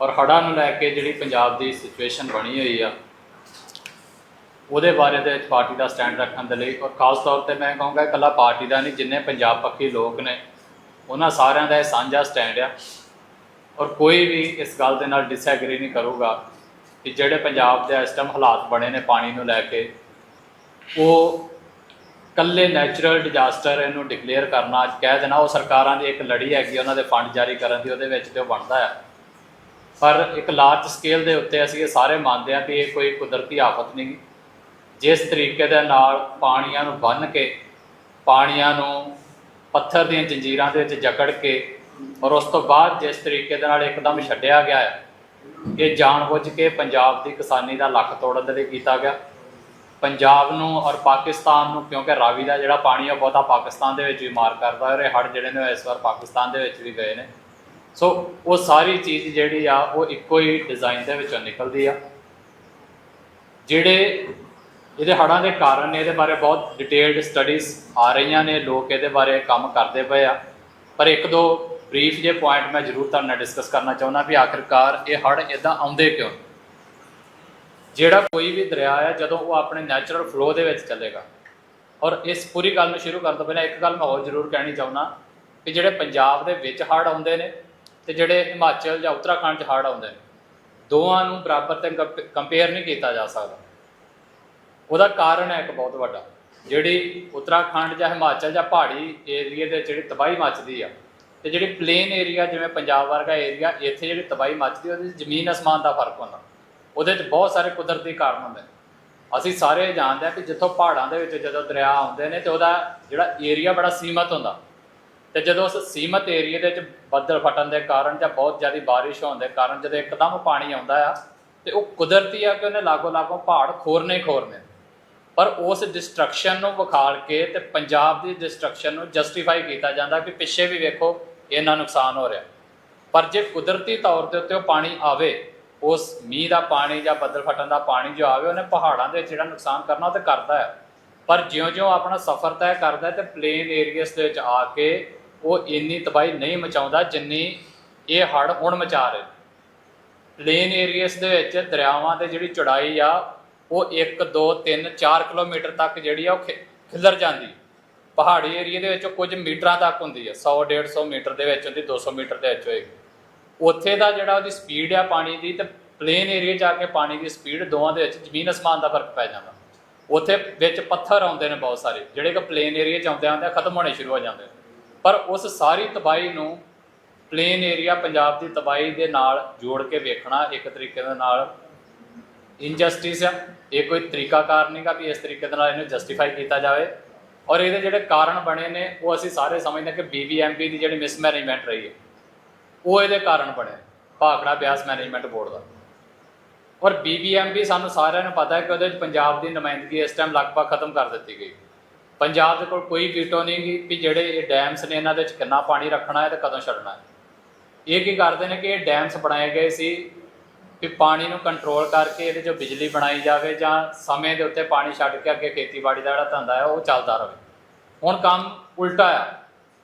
ਔਰ ਹੜ੍ਹਾਂ ਨੂੰ ਲੈ ਕੇ ਜਿਹੜੀ ਪੰਜਾਬ ਦੀ ਸਿਚੁਏਸ਼ਨ ਬਣੀ ਹੋਈ ਆ, ਉਹਦੇ ਬਾਰੇ ਦੇ ਪਾਰਟੀ ਦਾ ਸਟੈਂਡ ਰੱਖਣ ਦੇ ਲਈ ਔਰ ਖਾਸ ਤੌਰ ਤੇ ਮੈਂ ਕਹੂੰਗਾ ਇਕੱਲਾ ਪਾਰਟੀ ਦਾ ਨਹੀਂ, ਜਿੰਨੇ ਪੰਜਾਬ ਪੱਖੀ ਲੋਕ ਨੇ, ਉਹਨਾਂ ਸਾਰਿਆਂ ਦਾ ਇਹ ਸਾਂਝਾ ਸਟੈਂਡ ਆ। ਔਰ ਕੋਈ ਵੀ ਇਸ ਗੱਲ ਦੇ ਨਾਲ ਡਿਸਐਗਰੀ ਨਹੀਂ ਕਰੂਗਾ ਕਿ ਜਿਹੜੇ ਪੰਜਾਬ ਦੇ ਇਸ ਟਾਈਮ ਹਾਲਾਤ ਬਣੇ ਨੇ ਪਾਣੀ ਨੂੰ ਲੈ ਕੇ, ਉਹ ਕੱਲੇ ਨੈਚੁਰਲ ਡਿਜ਼ਾਸਟਰ ਇਹਨੂੰ ਡਿਕਲੇਅਰ ਕਰਨਾ ਕਹਿ ਦੇਣਾ ਉਹ ਸਰਕਾਰਾਂ ਦੀ ਇੱਕ ਲੜੀ ਹੈਗੀ ਉਹਨਾਂ ਦੇ ਫੰਡ ਜਾਰੀ ਕਰਨ ਦੀ, ਉਹਦੇ ਵਿੱਚ ਤੇ ਉਹ ਬਣਦਾ ਆ। ਪਰ ਇੱਕ ਲਾਰਜ ਸਕੇਲ ਦੇ ਉੱਤੇ ਅਸੀਂ ਇਹ ਸਾਰੇ ਮੰਨਦੇ ਹਾਂ ਕਿ ਇਹ ਕੋਈ ਕੁਦਰਤੀ ਆਫਤ ਨਹੀਂ। ਜਿਸ ਤਰੀਕੇ ਦੇ ਨਾਲ ਪਾਣੀਆਂ ਨੂੰ ਬੰਨ੍ਹ ਕੇ, ਪਾਣੀਆਂ ਨੂੰ ਪੱਥਰ ਦੀਆਂ ਜੰਜੀਰਾਂ ਦੇ ਵਿੱਚ ਜਕੜ ਕੇ ਔਰ ਉਸ ਤੋਂ ਬਾਅਦ ਜਿਸ ਤਰੀਕੇ ਦੇ ਨਾਲ ਇੱਕਦਮ ਛੱਡਿਆ ਗਿਆ ਹੈ, ਇਹ ਜਾਣਬੁੱਝ ਕੇ ਪੰਜਾਬ ਦੀ ਕਿਸਾਨੀ ਦਾ ਲੱਕ ਤੋੜਨ ਦੇ ਲਈ ਕੀਤਾ ਗਿਆ। ਪੰਜਾਬ ਨੂੰ ਔਰ ਪਾਕਿਸਤਾਨ ਨੂੰ, ਕਿਉਂਕਿ ਰਾਵੀ ਦਾ ਜਿਹੜਾ ਪਾਣੀ ਆ ਬਹੁਤਾ ਪਾਕਿਸਤਾਨ ਦੇ ਵਿੱਚ ਵੀ ਮਾਰ ਕਰਦਾ ਔਰ ਇਹ ਹੜ੍ਹ ਜਿਹੜੇ ਨੇ ਉਹ ਇਸ ਵਾਰ ਪਾਕਿਸਤਾਨ ਦੇ ਵਿੱਚ ਵੀ ਗਏ ਨੇ। ਸੋ ਉਹ ਸਾਰੀ ਚੀਜ਼ ਜਿਹੜੀ ਆ, ਉਹ ਇੱਕੋ ਹੀ ਡਿਜ਼ਾਈਨ ਦੇ ਵਿੱਚੋਂ ਨਿਕਲਦੀ ਆ। ਜਿਹੜੇ ਇਹਦੇ ਹੜ੍ਹਾਂ ਦੇ ਕਾਰਨ ਨੇ ਇਹਦੇ ਬਾਰੇ ਬਹੁਤ ਡਿਟੇਲਡ ਸਟੱਡੀਜ਼ ਆ ਰਹੀਆਂ ਨੇ, ਲੋਕ ਇਹਦੇ ਬਾਰੇ ਕੰਮ ਕਰਦੇ ਪਏ ਆ। ਪਰ ਇੱਕ ਦੋ ਬਰੀਫ ਜੇ ਪੁਆਇੰਟ ਮੈਂ ਜ਼ਰੂਰ ਤੁਹਾਡੇ ਨਾਲ ਡਿਸਕਸ ਕਰਨਾ ਚਾਹੁੰਦਾ ਵੀ ਆਖਿਰਕਾਰ ਇਹ ਹੜ੍ਹ ਇਦਾਂ ਆਉਂਦੇ ਕਿਉਂ? ਜਿਹੜਾ ਕੋਈ ਵੀ ਦਰਿਆ ਆ, ਜਦੋਂ ਉਹ ਆਪਣੇ ਨੈਚੁਰਲ ਫਲੋ ਦੇ ਵਿੱਚ ਚੱਲੇਗਾ। ਔਰ ਇਸ ਪੂਰੀ ਗੱਲ ਨੂੰ ਸ਼ੁਰੂ ਕਰਨ ਤੋਂ ਪਹਿਲਾਂ ਇੱਕ ਗੱਲ ਮੈਂ ਹੋਰ ਜ਼ਰੂਰ ਕਹਿਣੀ ਚਾਹੁੰਦਾ ਕਿ ਜਿਹੜੇ ਪੰਜਾਬ ਦੇ ਵਿੱਚ ਹੜ੍ਹ ਆਉਂਦੇ ਨੇ ਤੇ ਜਿਹੜੇ ਹਿਮਾਚਲ ਜਾਂ ਉੱਤਰਾਖੰਡ 'ਚ ਹੜ੍ਹ ਆਉਂਦੇ ਨੇ, ਦੋਵਾਂ ਨੂੰ ਬਰਾਬਰ ਤੇ ਕੰਪੇਅਰ ਨਹੀਂ ਕੀਤਾ ਜਾ ਸਕਦਾ। ਉਹਦਾ ਕਾਰਨ ਹੈ ਇੱਕ ਬਹੁਤ ਵੱਡਾ, ਜਿਹੜੀ ਉੱਤਰਾਖੰਡ ਜਾਂ ਹਿਮਾਚਲ ਜਾਂ ਪਹਾੜੀ ਏਰੀਆ ਦੇ ਜਿਹੜੀ ਤਬਾਹੀ ਮੱਚਦੀ ਆ, ਤੇ ਜਿਹੜੀ ਪਲੇਨ ਏਰੀਆ ਜਿਵੇਂ ਪੰਜਾਬ ਵਰਗਾ ਏਰੀਆ ਇੱਥੇ ਜਿਹੜੀ ਤਬਾਹੀ ਮੱਚਦੀ ਉਹਦੇ 'ਚ ਜ਼ਮੀਨ ਅਸਮਾਨ ਦਾ ਫ਼ਰਕ ਹੁੰਦਾ। ਉਹਦੇ 'ਚ ਬਹੁਤ ਸਾਰੇ ਕੁਦਰਤੀ ਕਾਰਨ ਹੁੰਦੇ ਨੇ। ਅਸੀਂ ਸਾਰੇ ਜਾਣਦੇ ਹਾਂ ਕਿ ਜਿੱਥੋਂ ਪਹਾੜਾਂ ਦੇ ਵਿੱਚ ਜਦੋਂ ਦਰਿਆ ਆਉਂਦੇ ਨੇ ਤੇ ਉਹਦਾ ਜਿਹੜਾ ਏਰੀਆ ਬੜਾ ਸੀਮਤ ਹੁੰਦਾ ਤੇ ਜਦੋਂ ਉਸ ਸੀਮਤ ਏਰੀਆ ਦੇ ਵਿੱਚ ਬੱਦਲ ਫਟਣ ਦੇ ਕਾਰਨ ਜਾਂ ਬਹੁਤ ਜ਼ਿਆਦਾ ਬਾਰਿਸ਼ ਹੋਣ ਦੇ ਕਾਰਨ ਜਦੋਂ ਇੱਕਦਮ ਪਾਣੀ ਆਉਂਦਾ ਆ, ਤੇ ਉਹ ਕੁਦਰਤੀ ਆ ਕਿ ਉਹਨੇ ਲਾਗੋ ਲਾਗੋ ਪਹਾੜ ਖੋਰਨੇ ਹੀ ਖੋਰਨੇ। ਪਰ ਉਸ ਡਿਸਟਰਕਸ਼ਨ ਨੂੰ ਵਿਖਾਲ ਕੇ ਤੇ ਪੰਜਾਬ ਦੀ ਡਿਸਟਰਕਸ਼ਨ ਨੂੰ ਜਸਟੀਫਾਈ ਕੀਤਾ ਜਾਂਦਾ ਕਿ ਪਿੱਛੇ ਵੀ ਵੇਖੋ ਇੰਨਾ ਨੁਕਸਾਨ ਹੋ ਰਿਹਾ। ਪਰ ਜੇ ਕੁਦਰਤੀ ਤੌਰ ਦੇ ਉੱਤੇ ਉਹ ਪਾਣੀ ਆਵੇ, ਉਸ ਮੀਂਹ ਦਾ ਪਾਣੀ ਜਾਂ ਬੱਦਲ ਫਟਣ ਦਾ ਪਾਣੀ ਜੋ ਆਵੇ, ਉਹਨੇ ਪਹਾੜਾਂ ਦੇ ਵਿੱਚ ਜਿਹੜਾ ਨੁਕਸਾਨ ਕਰਨਾ ਉਹ ਤੇ ਕਰਦਾ ਹੈ ਪਰ ਜਿਉਂ-ਜਿਉਂ ਆਪਣਾ ਸਫ਼ਰ ਤੈਅ ਕਰਦਾ ਹੈ ਤੇ ਪਲੇਨ ਏਰੀਆਸ ਦੇ ਵਿੱਚ ਆ ਕੇ ਉਹ ਇੰਨੀ ਤਬਾਹੀ ਨਹੀਂ ਮਚਾਉਂਦਾ ਜਿੰਨੀ ਇਹ ਹੜ੍ਹ ਹੁਣ ਮਚਾ ਰਹੇ ਪਲੇਨ ਏਰੀਆਸ ਦੇ ਵਿੱਚ ਦਰਿਆਵਾਂ ਦੇ ਜਿਹੜੀ ਚੌੜਾਈ ਆ, ਉਹ 1 2 3 4 ਕਿਲੋਮੀਟਰ ਤੱਕ ਜਿਹੜੀ ਆ ਉਹ ਖਿ- ਖਿੱਲਰ ਜਾਂਦੀ। ਪਹਾੜੀ ਏਰੀਆ ਦੇ ਵਿੱਚ ਉਹ ਕੁਝ ਮੀਟਰਾਂ ਤੱਕ ਹੁੰਦੀ ਹੈ 100 150 ਮੀਟਰ ਦੇ ਵਿੱਚ ਹੁੰਦੀ 200 ਮੀਟਰ ਦੇ ਵਿੱਚ ਹੋਏਗੀ। ਉੱਥੇ ਦਾ ਜਿਹੜਾ ਉਹਦੀ ਸਪੀਡ ਆ ਪਾਣੀ ਦੀ ਤੇ ਪਲੇਨ ਏਰੀਆ 'ਚ ਆ ਕੇ ਪਾਣੀ ਦੀ ਸਪੀਡ ਦੋਵਾਂ ਦੇ ਵਿੱਚ ਜ਼ਮੀਨ ਅਸਮਾਨ ਦਾ ਫ਼ਰਕ ਪੈ ਜਾਂਦਾ। ਉੱਥੇ ਵਿੱਚ ਪੱਥਰ ਆਉਂਦੇ ਨੇ ਬਹੁਤ ਸਾਰੇ, ਜਿਹੜੇ ਕਿ ਪਲੇਨ ਏਰੀਆ 'ਚ ਆਉਂਦੇ ਆਉਂਦੇ ਖਤਮ ਹੋਣੇ ਸ਼ੁਰੂ ਹੋ ਜਾਂਦੇ ਨੇ। ਪਰ ਉਸ ਸਾਰੀ ਤਬਾਹੀ ਨੂੰ ਪਲੇਨ ਏਰੀਆ ਪੰਜਾਬ ਦੀ ਤਬਾਹੀ ਦੇ ਨਾਲ ਜੋੜ ਕੇ ਵੇਖਣਾ ਇੱਕ ਤਰੀਕੇ ਦੇ ਨਾਲ ਇਨਜਸਟਿਸ ਆ। ਇਹ ਕੋਈ ਤਰੀਕਾਕਾਰ ਨਹੀਂਗਾ ਵੀ ਇਸ ਤਰੀਕੇ ਦੇ ਨਾਲ ਇਹਨੂੰ ਜਸਟੀਫਾਈ ਕੀਤਾ ਜਾਵੇ। ਔਰ ਇਹਦੇ ਜਿਹੜੇ ਕਾਰਨ ਬਣੇ ਨੇ, ਉਹ ਅਸੀਂ ਸਾਰੇ ਸਮਝਦੇ ਹਾਂ ਕਿ ਬੀਬੀਐਮਪੀ ਦੀ ਜਿਹੜੀ ਮਿਸਮੈਨੇਜਮੈਂਟ ਰਹੀ ਹੈ, ਉਹ ਇਹਦੇ ਕਾਰਨ ਬਣੇ ਭਾਖੜਾ ਬਿਆਸ ਮੈਨੇਜਮੈਂਟ ਬੋਰਡ ਦਾ। ਔਰ ਬੀਬੀਐਮਪੀ ਸਾਨੂੰ ਸਾਰਿਆਂ ਨੂੰ ਪਤਾ ਹੈ ਕਿ ਉਹਦੇ ਵਿੱਚ ਪੰਜਾਬ ਦੀ ਨੁਮਾਇੰਦਗੀ ਇਸ ਟਾਈਮ ਲਗਭਗ ਖਤਮ ਕਰ ਦਿੱਤੀ ਗਈ। ਪੰਜਾਬ ਦੇ ਕੋਲ ਕੋਈ ਵੀਟੋ ਨਹੀਂ ਗੀ ਵੀ ਜਿਹੜੇ ਇਹ ਡੈਮਸ ਨੇ ਇਹਨਾਂ ਦੇ ਵਿੱਚ ਕਿੰਨਾ ਪਾਣੀ ਰੱਖਣਾ ਹੈ ਤੇ ਕਦੋਂ ਛੱਡਣਾ ਹੈ। ਇਹ ਕੀ ਕਰਦੇ ਨੇ ਕਿ ਇਹ ਡੈਮਸ ਬਣਾਏ ਗਏ ਸੀ ਕਿ ਪਾਣੀ ਨੂੰ ਕੰਟਰੋਲ ਕਰਕੇ ਇਹਦੇ ਚੋਂ ਬਿਜਲੀ ਬਣਾਈ ਜਾਵੇ ਜਾਂ ਸਮੇਂ ਦੇ ਉੱਤੇ ਪਾਣੀ ਛੱਡ ਕੇ ਅੱਗੇ ਖੇਤੀਬਾੜੀ ਦਾ ਜਿਹੜਾ ਧੰਦਾ ਹੈ ਉਹ ਚੱਲਦਾ ਰਹੇ। ਹੁਣ ਕੰਮ ਉਲਟਾ ਆ।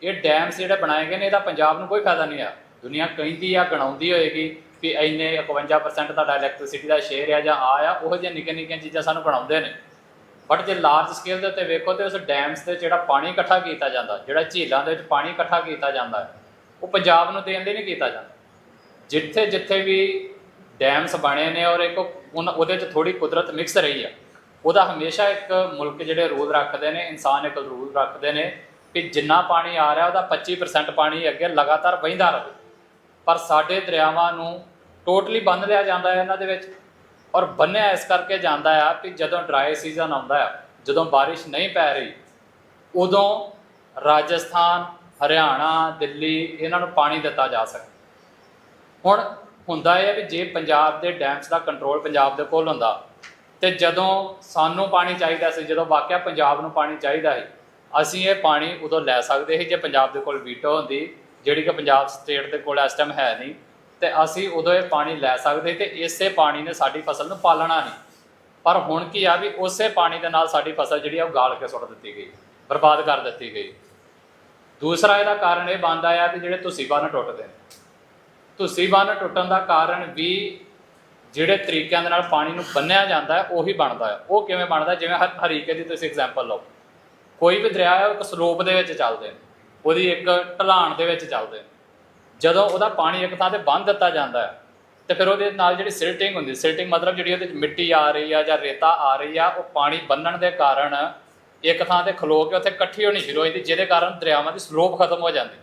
ਇਹ ਡੈਮਸ ਜਿਹੜੇ ਬਣਾਏ ਗਏ ਨੇ, ਇਹਦਾ ਪੰਜਾਬ ਨੂੰ ਕੋਈ ਫਾਇਦਾ ਨਹੀਂ ਆ। ਦੁਨੀਆ ਕਹਿੰਦੀ ਆ, ਗਣਾਉਂਦੀ ਹੋਏਗੀ ਵੀ ਇੰਨੇ 51% ਤੁਹਾਡਾ ਇਲੈਕਟ੍ਰਿਸਿਟੀ ਦਾ ਸ਼ੇਅਰ ਆ ਜਾਂ ਆ ਆ, ਉਹ ਜਿਹੇ ਨਿੱਕੇ ਨਿੱਕੀਆਂ ਚੀਜ਼ਾਂ ਸਾਨੂੰ ਬਣਾਉਂਦੇ ਨੇ। ਬਟ ਜੇ ਲਾਰਜ ਸਕੇਲ ਦੇ ਉੱਤੇ ਵੇਖੋ ਤੇ ਉਸ ਡੈਮਸ ਤੇ ਜਿਹੜਾ ਪਾਣੀ ਇਕੱਠਾ ਕੀਤਾ ਜਾਂਦਾ, ਜਿਹੜਾ ਝੀਲਾਂ ਦੇ ਵਿੱਚ ਪਾਣੀ ਇਕੱਠਾ ਕੀਤਾ ਜਾਂਦਾ, ਉਹ ਪੰਜਾਬ ਨੂੰ ਦੇਣ ਲਈ ਨਹੀਂ ਕੀਤਾ ਜਾਂਦਾ। ਜਿੱਥੇ ਜਿੱਥੇ ਵੀ ਡੈਮਸ ਬਣੇ ਨੇ ਔਰ ਇੱਕ ਉਨ- ਉਹਦੇ 'ਚ ਥੋੜੀ ਕੁਦਰਤ ਮਿਕਸ ਰਹੀ ਆ, ਉਹਦਾ ਹਮੇਸ਼ਾ ਇੱਕ ਮੁਲਕ ਜਿਹੜੇ ਰੂਲ ਰੱਖਦੇ ਨੇ, ਇਨਸਾਨ ਇੱਕ ਰੂਲ ਰੱਖਦੇ ਨੇ ਕਿ ਜਿੰਨਾ ਪਾਣੀ ਆ ਰਿਹਾ ਉਹਦਾ 25% ਪਾਣੀ ਅੱਗੇ ਲਗਾਤਾਰ ਵਹਿੰਦਾ ਰਹੇ। ਪਰ ਸਾਡੇ ਦਰਿਆਵਾਂ ਨੂੰ ਟੋਟਲੀ ਬੰਨ ਲਿਆ ਜਾਂਦਾ ਹੈ ਇਹਨਾਂ ਦੇ ਵਿੱਚ। ਔਰ ਬੰਨਿਆ ਇਸ ਕਰਕੇ ਜਾਂਦਾ ਆ ਕਿ ਜਦੋਂ ਡਰਾਈ ਸੀਜ਼ਨ ਆਉਂਦਾ ਆ, ਜਦੋਂ ਬਾਰਿਸ਼ ਨਹੀਂ ਪੈ ਰਹੀ, ਉਦੋਂ ਰਾਜਸਥਾਨ, ਹਰਿਆਣਾ, ਦਿੱਲੀ ਇਹਨਾਂ ਨੂੰ ਪਾਣੀ ਦਿੱਤਾ ਜਾ ਸਕਦਾ ਹੁਣ ਹੁੰਦਾ ਇਹ ਹੈ ਵੀ ਜੇ ਪੰਜਾਬ ਦੇ ਡੈਮਸ ਦਾ ਕੰਟਰੋਲ ਪੰਜਾਬ ਦੇ ਕੋਲ ਹੁੰਦਾ, ਤੇ ਜਦੋਂ ਸਾਨੂੰ ਪਾਣੀ ਚਾਹੀਦਾ ਸੀ, ਜਦੋਂ ਵਾਕਿਆ ਪੰਜਾਬ ਨੂੰ ਪਾਣੀ ਚਾਹੀਦਾ ਸੀ, ਅਸੀਂ ਇਹ ਪਾਣੀ ਉਦੋਂ ਲੈ ਸਕਦੇ ਸੀ ਜੇ ਪੰਜਾਬ ਦੇ ਕੋਲ ਵੀਟੋ ਹੁੰਦੀ, ਜਿਹੜੀ ਕਿ ਪੰਜਾਬ ਸਟੇਟ ਦੇ ਕੋਲ ਇਸ ਟਾਈਮ ਹੈ ਨਹੀਂ। ਤੇ ਅਸੀਂ ਉਦੋਂ ਇਹ ਪਾਣੀ ਲੈ ਸਕਦੇ ਤੇ ਇਸੇ ਪਾਣੀ ਨੇ ਸਾਡੀ ਫਸਲ ਨੂੰ ਪਾਲਣਾ ਨਹੀਂ। ਪਰ ਹੁਣ ਕੀ ਆ ਵੀ ਉਸੇ ਪਾਣੀ ਦੇ ਨਾਲ ਸਾਡੀ ਫਸਲ ਜਿਹੜੀ ਆ ਉਹ ਗਾਲ ਕੇ ਸੁੱਟ ਦਿੱਤੀ ਗਈ, ਬਰਬਾਦ ਕਰ ਦਿੱਤੀ ਗਈ। ਦੂਸਰਾ ਇਹਦਾ ਕਾਰਨ ਇਹ ਬਣਦਾ ਆ ਕਿ ਜਿਹੜੇ ਤੁਸੀਂ ਬੰਨ ਟੁੱਟਦੇ ਨੇ। ਤੁਸੀਂ ਬੰਨ ਟੁੱਟਣ ਦਾ ਕਾਰਨ ਵੀ ਜਿਹੜੇ ਤਰੀਕਿਆਂ ਦੇ ਨਾਲ ਪਾਣੀ ਨੂੰ ਬੰਨਿਆ ਜਾਂਦਾ ਹੈ, ਉਹੀ ਬਣਦਾ ਹੈ। ਉਹ ਕਿਵੇਂ ਬਣਦਾ? ਜਿਵੇਂ ਹਰ ਹਰੀਕੇ ਦੀ ਤੁਸੀਂ ਐਗਜ਼ਾਮਪਲ ਲਓ। ਕੋਈ ਵੀ ਦਰਿਆ ਹੈ, ਉਹ ਇੱਕ ਸਲੋਪ ਦੇ ਵਿੱਚ ਚੱਲਦੇ ਨੇ। ਉਹਦੀ ਇੱਕ ਢਲਾਣ ਦੇ ਵਿੱਚ ਚੱਲਦੇ ਨੇ। ਜਦੋਂ ਉਹਦਾ ਪਾਣੀ ਇੱਕ ਥਾਂ ਤੇ ਬੰਨ ਦਿੱਤਾ ਜਾਂਦਾ ਹੈ, ਤੇ ਫਿਰ ਉਹਦੇ ਨਾਲ ਜਿਹੜੀ ਸਿਲਟਿੰਗ ਹੁੰਦੀ, ਸਿਲਟਿੰਗ ਮਤਲਬ ਜਿਹੜੀ ਉਹਦੇ ਵਿੱਚ ਮਿੱਟੀ ਆ ਰਹੀ ਆ ਜਾਂ ਰੇਤਾ ਆ ਰਹੀ ਆ, ਉਹ ਪਾਣੀ ਬੰਨਣ ਦੇ ਕਾਰਨ ਇੱਕ ਥਾਂ ਤੇ ਖਲੋ ਕੇ ਉੱਥੇ ਇਕੱਠੀ ਹੋਣੀ ਸ਼ੁਰੂ ਹੋ ਜਾਂਦੀ, ਜਿਹਦੇ ਕਾਰਨ ਦਰਿਆਵਾਂ ਦੀ ਸਲੋਪ ਖਤਮ ਹੋ ਜਾਂਦੀ।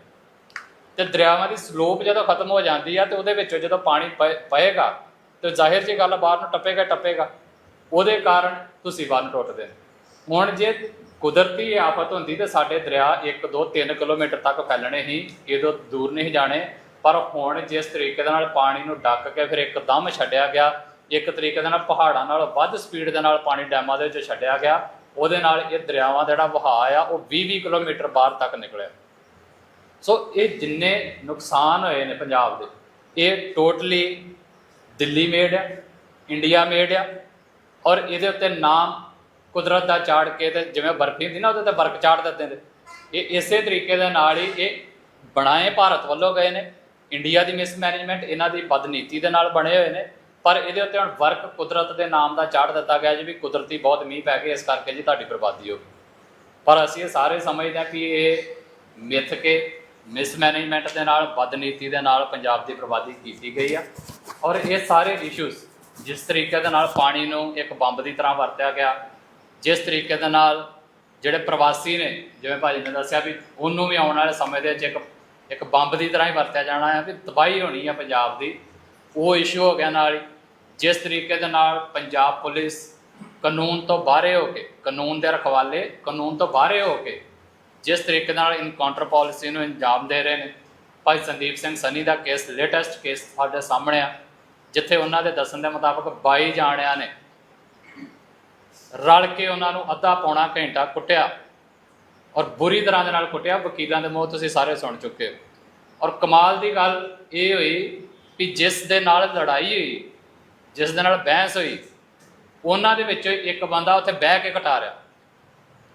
ਤੇ ਦਰਿਆਵਾਂ ਦੀ ਸਲੋਪ ਜਦੋਂ ਖਤਮ ਹੋ ਜਾਂਦੀ ਆ, ਤੇ ਉਹਦੇ ਵਿੱਚੋਂ ਜਦੋਂ ਪਾਣੀ ਪਏ- ਪਏਗਾ, ਤੇ ਜ਼ਾਹਿਰ ਜੀ ਗੱਲ ਬਾਹਰ ਨੂੰ ਟੱਪੇਗਾ ਟੱਪੇਗਾ, ਉਹਦੇ ਕਾਰਨ ਤੁਸੀਂ ਬੰਨ ਟੁੱਟਦੇ ਹੁਣ ਜੇ ਕੁਦਰਤੀ ਆਫਤ ਹੁੰਦੀ ਤੇ ਸਾਡੇ ਦਰਿਆ 1 2 3 ਕਿਲੋਮੀਟਰ ਤੱਕ ਫੈਲਣੇ ਹੀ ਇਹਦੋਂ ਦੂਰ ਨਹੀਂ ਜਾਣੇ। ਪਰ ਹੁਣ ਜਿਸ ਤਰੀਕੇ ਦੇ ਨਾਲ ਪਾਣੀ ਨੂੰ ਡੱਕ ਕੇ ਫਿਰ ਇੱਕਦਮ ਛੱਡਿਆ ਗਿਆ, ਇੱਕ ਤਰੀਕੇ ਦੇ ਨਾਲ ਪਹਾੜਾਂ ਨਾਲ ਵੱਧ ਸਪੀਡ ਦੇ ਨਾਲ ਪਾਣੀ ਡੈਮਾਂ ਦੇ ਵਿੱਚ ਛੱਡਿਆ ਗਿਆ, ਉਹਦੇ ਨਾਲ ਇਹ ਦਰਿਆਵਾਂ ਦਾ ਜਿਹੜਾ ਵਹਾਅ ਆ, ਉਹ 20 20 ਕਿਲੋਮੀਟਰ ਬਾਹਰ ਤੱਕ ਨਿਕਲਿਆ। ਸੋ ਇਹ ਜਿੰਨੇ ਨੁਕਸਾਨ ਹੋਏ ਨੇ ਪੰਜਾਬ ਦੇ, ਇਹ ਟੋਟਲੀ ਦਿੱਲੀ ਮੇਡ ਆ, ਇੰਡੀਆ ਮੇਡ ਆ, ਔਰ ਇਹਦੇ ਉੱਤੇ ਨਾਮ ਕੁਦਰਤ ਦਾ ਚਾੜ ਕੇ ਤੇ ਜਿਵੇਂ ਬਰਫੀ ਹੁੰਦੀ ਨਾ ਉਹਦੇ ਤੇ ਬਰਫ਼ ਚਾੜ ਦਿੰਦੇ ਨੇ। ਇਹ ਇਸੇ ਤਰੀਕੇ ਦੇ ਨਾਲ ਹੀ ਇਹ ਬਣਾਏ ਭਾਰਤ ਵੱਲੋਂ ਗਏ ਨੇ। ਇੰਡੀਆ ਦੀ ਮਿਸਮੈਨੇਜਮੈਂਟ ਇਹਨਾਂ ਦੀ ਬਦਨੀਤੀ ਦੇ ਨਾਲ ਬਣੇ ਹੋਏ ਨੇ। ਪਰ ਇਹਦੇ ਉੱਤੇ ਹੁਣ ਵਰਕ ਕੁਦਰਤ ਦੇ ਨਾਮ ਦਾ ਚਾੜ ਦਿੱਤਾ ਗਿਆ ਜੀ ਵੀ ਕੁਦਰਤੀ ਬਹੁਤ ਮੀਂਹ ਪੈ ਗਏ, ਇਸ ਕਰਕੇ ਜੀ ਤੁਹਾਡੀ ਬਰਬਾਦੀ ਹੋ ਗਈ। ਪਰ ਅਸੀਂ ਇਹ ਸਾਰੇ ਸਮਝਦੇ ਹਾਂ ਕਿ ਇਹ ਮਿੱਥ ਕੇ ਮਿਸਮੈਨੇਜਮੈਂਟ ਦੇ ਨਾਲ ਬਦਨੀਤੀ ਦੇ ਨਾਲ ਪੰਜਾਬ ਦੀ ਬਰਬਾਦੀ ਕੀਤੀ ਗਈ ਆ। ਔਰ ਇਹ ਸਾਰੇ ਇਸ਼ੂਜ਼ ਜਿਸ ਤਰੀਕੇ ਦੇ ਨਾਲ ਪਾਣੀ ਨੂੰ ਇੱਕ ਬੰਬ ਦੀ ਤਰ੍ਹਾਂ ਵਰਤਿਆ ਗਿਆ ਜਿਸ ਤਰੀਕੇ ਦੇ ਨਾਲ ਜਿਹੜੇ ਪ੍ਰਵਾਸੀ ਨੇ, ਜਿਵੇਂ ਭਾਜੀ ਨੇ ਦੱਸਿਆ ਵੀ ਉਹਨੂੰ ਵੀ ਆਉਣ ਵਾਲੇ ਸਮੇਂ ਦੇ ਵਿੱਚ ਇੱਕ ਇੱਕ ਬੰਬ ਦੀ ਤਰ੍ਹਾਂ ਹੀ ਵਰਤਿਆ ਜਾਣਾ ਹੈ ਵੀ ਤਬਾਹੀ ਹੋਣੀ ਹੈ ਪੰਜਾਬ ਦੀ। ਉਹ ਇਸ਼ੂ ਹੋ ਗਿਆ ਨਾਲ ਹੀ। ਜਿਸ ਤਰੀਕੇ ਦੇ ਨਾਲ ਪੰਜਾਬ ਪੁਲਿਸ ਕਾਨੂੰਨ ਤੋਂ ਬਾਹਰੇ ਹੋ ਕੇ, ਕਾਨੂੰਨ ਦੇ ਰਖਵਾਲੇ ਕਾਨੂੰਨ ਤੋਂ ਬਾਹਰੇ ਹੋ ਕੇ ਜਿਸ ਤਰੀਕੇ ਨਾਲ ਇਨਕਾਊਂਟਰ ਪਾਲਿਸੀ ਨੂੰ ਅੰਜਾਮ ਦੇ ਰਹੇ ਨੇ। ਭਾਈ ਸੰਦੀਪ ਸਿੰਘ ਸਨੀ ਦਾ ਕੇਸ ਲੇਟੈਸਟ ਕੇਸ ਸਾਡੇ ਸਾਹਮਣੇ ਆ, ਜਿੱਥੇ ਉਹਨਾਂ ਦੇ ਦੱਸਣ ਦੇ ਮੁਤਾਬਕ 22 ਜਾਣਿਆਂ ਨੇ ਰਲ ਕੇ ਉਹਨਾਂ ਨੂੰ ਅੱਧਾ ਪੌਣਾ ਘੰਟਾ ਕੁੱਟਿਆ। ਔਰ ਬੁਰੀ ਤਰ੍ਹਾਂ ਦੇ ਨਾਲ ਕੁੱਟਿਆ। ਵਕੀਲਾਂ ਦੇ ਮੂੰਹ ਤੁਸੀਂ ਸਾਰੇ ਸੁਣ ਚੁੱਕੇ ਹੋ। ਔਰ ਕਮਾਲ ਦੀ ਗੱਲ ਇਹ ਹੋਈ ਵੀ ਜਿਸ ਦੇ ਨਾਲ ਲੜਾਈ ਹੋਈ, ਜਿਸ ਦੇ ਨਾਲ ਬਹਿਸ ਹੋਈ, ਉਹਨਾਂ ਦੇ ਵਿੱਚੋਂ ਇੱਕ ਬੰਦਾ ਉੱਥੇ ਬਹਿ ਕੇ ਕਟਾ ਰਿਹਾ।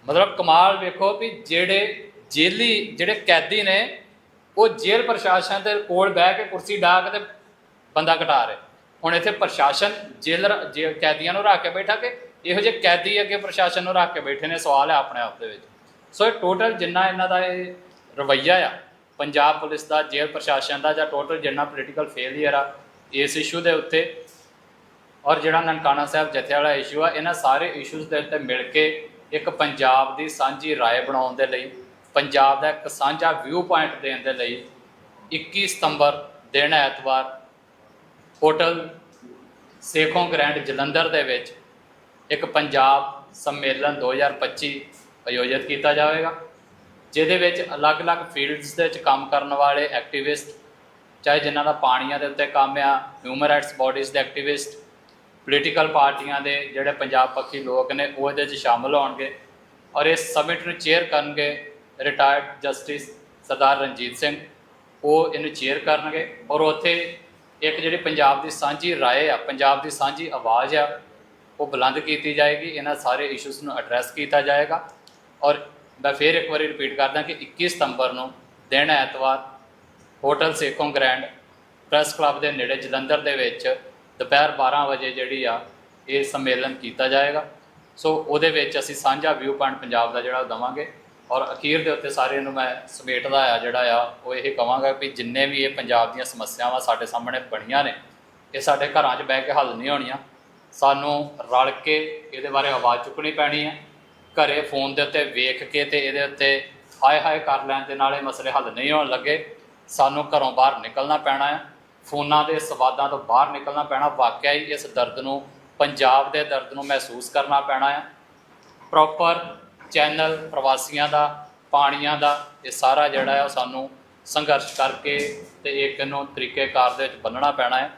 ਮਤਲਬ ਕਮਾਲ ਵੇਖੋ ਵੀ ਜਿਹੜੇ ਜੇਲੀ, ਜਿਹੜੇ ਕੈਦੀ ਨੇ, ਉਹ ਜੇਲ੍ਹ ਪ੍ਰਸ਼ਾਸਨ ਦੇ ਕੋਲ ਬਹਿ ਕੇ ਕੁਰਸੀ ਢਾ ਕੇ ਤੇ ਬੰਦਾ ਕਟਾ ਰਿਹਾ। ਹੁਣ ਇੱਥੇ ਪ੍ਰਸ਼ਾਸਨ ਜੇਲਰ ਜੇ ਕੈਦੀਆਂ ਨੂੰ ਰੱਖ ਕੇ ਬੈਠਾ ਕਿ ਇਹੋ ਜਿਹੇ ਕੈਦੀ ਅੱਗੇ ਪ੍ਰਸ਼ਾਸਨ ਨੂੰ ਰੱਖ ਕੇ ਬੈਠੇ ਨੇ ਸਵਾਲ ਹੈ ਆਪਣੇ ਆਪ ਦੇ ਵਿੱਚ ਸੋ ਇਹ ਟੋਟਲ ਜਿੰਨਾ ਇਹਨਾਂ ਦਾ ਇਹ ਰਵੱਈਆ ਆ ਪੰਜਾਬ ਪੁਲਿਸ ਦਾ ਜੇਲ੍ਹ ਪ੍ਰਸ਼ਾਸਨ ਦਾ ਜਾਂ ਟੋਟਲ ਜਿੰਨਾ ਪੋਲੀਟੀਕਲ ਫੇਲਿਅਰ ਆ ਇਸ ਇਸ਼ੂ ਦੇ ਉੱਤੇ ਔਰ ਜਿਹੜਾ ਨਨਕਾਣਾ ਸਾਹਿਬ ਜਥੇ ਵਾਲਾ ਇਸ਼ੂ ਆ ਇਹਨਾਂ ਸਾਰੇ ਇਸ਼ੂਜ਼ ਦੇ ਉੱਤੇ ਮਿਲ ਕੇ ਇੱਕ ਪੰਜਾਬ ਦੀ ਸਾਂਝੀ رائے ਬਣਾਉਣ ਦੇ ਲਈ ਪੰਜਾਬ ਦਾ ਇੱਕ ਸਾਂਝਾ ਵਿਊ ਪੁਆਇੰਟ ਦੇਣ ਦੇ ਲਈ 21 ਸਤੰਬਰ ਦਿਨ ਐਤਵਾਰ ਹੋਟਲ ਸੇਖੋਂ ਗ੍ਰੈਂਡ ਜਲੰਧਰ ਦੇ ਵਿੱਚ ਇੱਕ ਪੰਜਾਬ ਸੰਮੇਲਨ 2025 ਆਯੋਜਿਤ ਕੀਤਾ ਜਾਵੇਗਾ, ਜਿਹਦੇ ਵਿੱਚ ਅਲੱਗ-ਅਲੱਗ ਫੀਲਡਸ ਦੇ ਵਿੱਚ ਕੰਮ ਕਰਨ ਵਾਲੇ ਐਕਟਿਵਿਸਟ ਚਾਹੇ ਜਿਨ੍ਹਾਂ ਦਾ ਪਾਣੀਆਂ ਦੇ ਉੱਤੇ ਕੰਮ ਆ ਹਿਊਮਨ ਰਾਈਟਸ ਬਾਡੀਜ਼ ਦੇ ਐਕਟਿਵਿਸਟ ਪੋਲੀਟੀਕਲ ਪਾਰਟੀਆਂ ਦੇ ਜਿਹੜੇ ਪੰਜਾਬ ਪੱਖੀ ਲੋਕ ਨੇ, ਉਹ ਇਹਦੇ 'ਚ ਸ਼ਾਮਲ ਹੋਣਗੇ ਔਰ ਇਸ ਸਮਿਟ ਨੂੰ ਚੇਅਰ ਕਰਨਗੇ ਰਿਟਾਇਰਡ ਜਸਟਿਸ ਸਰਦਾਰ ਰਣਜੀਤ ਸਿੰਘ, ਉਹ ਇਹਨੂੰ ਚੇਅਰ ਕਰਨਗੇ ਔਰ ਉੱਥੇ ਇੱਕ ਜਿਹੜੀ ਪੰਜਾਬ ਦੀ ਸਾਂਝੀ ਰਾਏ ਆ, ਪੰਜਾਬ ਦੀ ਸਾਂਝੀ ਆਵਾਜ਼ ਆ ਉਹ ਬੁਲੰਦ ਕੀਤੀ ਜਾਏਗੀ, ਇਹਨਾਂ ਸਾਰੇ ਇਸ਼ੂਸ ਨੂੰ ਐਡਰੈਸ ਕੀਤਾ ਜਾਏਗਾ। ਔਰ ਮੈਂ ਫੇਰ ਇੱਕ ਵਾਰੀ ਰਿਪੀਟ ਕਰਦਾ ਕਿ 21 ਸਤੰਬਰ ਨੂੰ ਦਿਨ ਐਤਵਾਰ hotel Sekhon grand press club ਦੇ ਨੇੜੇ ਜਲੰਧਰ ਦੇ ਵਿੱਚ ਦੁਪਹਿਰ 12 ਵਜੇ ਜਿਹੜੀ ਆ, ਇਹ ਸੰਮੇਲਨ ਕੀਤਾ ਜਾਏਗਾ। ਸੋ ਉਹਦੇ ਵਿੱਚ ਅਸੀਂ ਸਾਂਝਾ ਵਿਊ ਪੁਆਇੰਟ ਪੰਜਾਬ ਦਾ ਜਿਹੜਾ ਉਹ ਦਵਾਂਗੇ। ਔਰ ਅਖੀਰ ਦੇ ਉੱਤੇ ਸਾਰਿਆਂ ਨੂੰ ਮੈਂ ਸਮੇਟਦਾ ਆ ਜਿਹੜਾ ਆ, ਉਹ ਇਹ ਕਵਾਂਗਾ ਕਿ ਜਿੰਨੇ ਵੀ ਇਹ ਪੰਜਾਬ ਦੀਆਂ ਸਮੱਸਿਆਵਾਂ ਸਾਡੇ ਸਾਹਮਣੇ ਬਣੀਆਂ ਨੇ, ਇਹ ਸਾਡੇ ਘਰਾਂ 'ਚ ਬਹਿ ਕੇ ਹੱਲ ਨਹੀਂ ਹੋਣੀਆਂ। ਸਾਨੂੰ ਰਲ ਕੇ ਇਹਦੇ ਬਾਰੇ ਆਵਾਜ਼ ਚੁੱਕਣੀ ਪੈਣੀ ਹੈ। ਘਰੇ ਫੋਨ ਦੇ ਉੱਤੇ ਵੇਖ ਕੇ ਤੇ ਇਹਦੇ ਉੱਤੇ ਹਾਏ ਹਾਏ ਕਰ ਲੈਣ ਦੇ ਨਾਲ ਇਹ ਮਸਲੇ ਹੱਲ ਨਹੀਂ ਹੋਣ ਲੱਗੇ। ਸਾਨੂੰ ਘਰੋਂ ਬਾਹਰ ਨਿਕਲਣਾ ਪੈਣਾ ਹੈ। ਫੋਨਾਂ ਦੇ ਸਵਾਦਾਂ ਤੋਂ ਬਾਹਰ ਨਿਕਲਣਾ ਪੈਣਾ। ਵਾਕਿਆ ਹੀ ਇਸ ਦਰਦ ਨੂੰ, ਪੰਜਾਬ ਦੇ ਦਰਦ ਨੂੰ ਮਹਿਸੂਸ ਕਰਨਾ ਪੈਣਾ ਹੈ। ਪ੍ਰੋਪਰ ਚੈਨਲ ਪ੍ਰਵਾਸੀਆਂ ਦਾ, ਪਾਣੀਆਂ ਦਾ, ਇਹ ਸਾਰਾ ਜਿਹੜਾ ਹੈ ਉਹ ਸਾਨੂੰ ਸੰਘਰਸ਼ ਕਰਕੇ ਤੇ ਇੱਕ ਨੂੰ ਤਰੀਕੇਕਾਰ ਦੇ ਵਿੱਚ ਬੰਨਣਾ ਪੈਣਾ ਹੈ।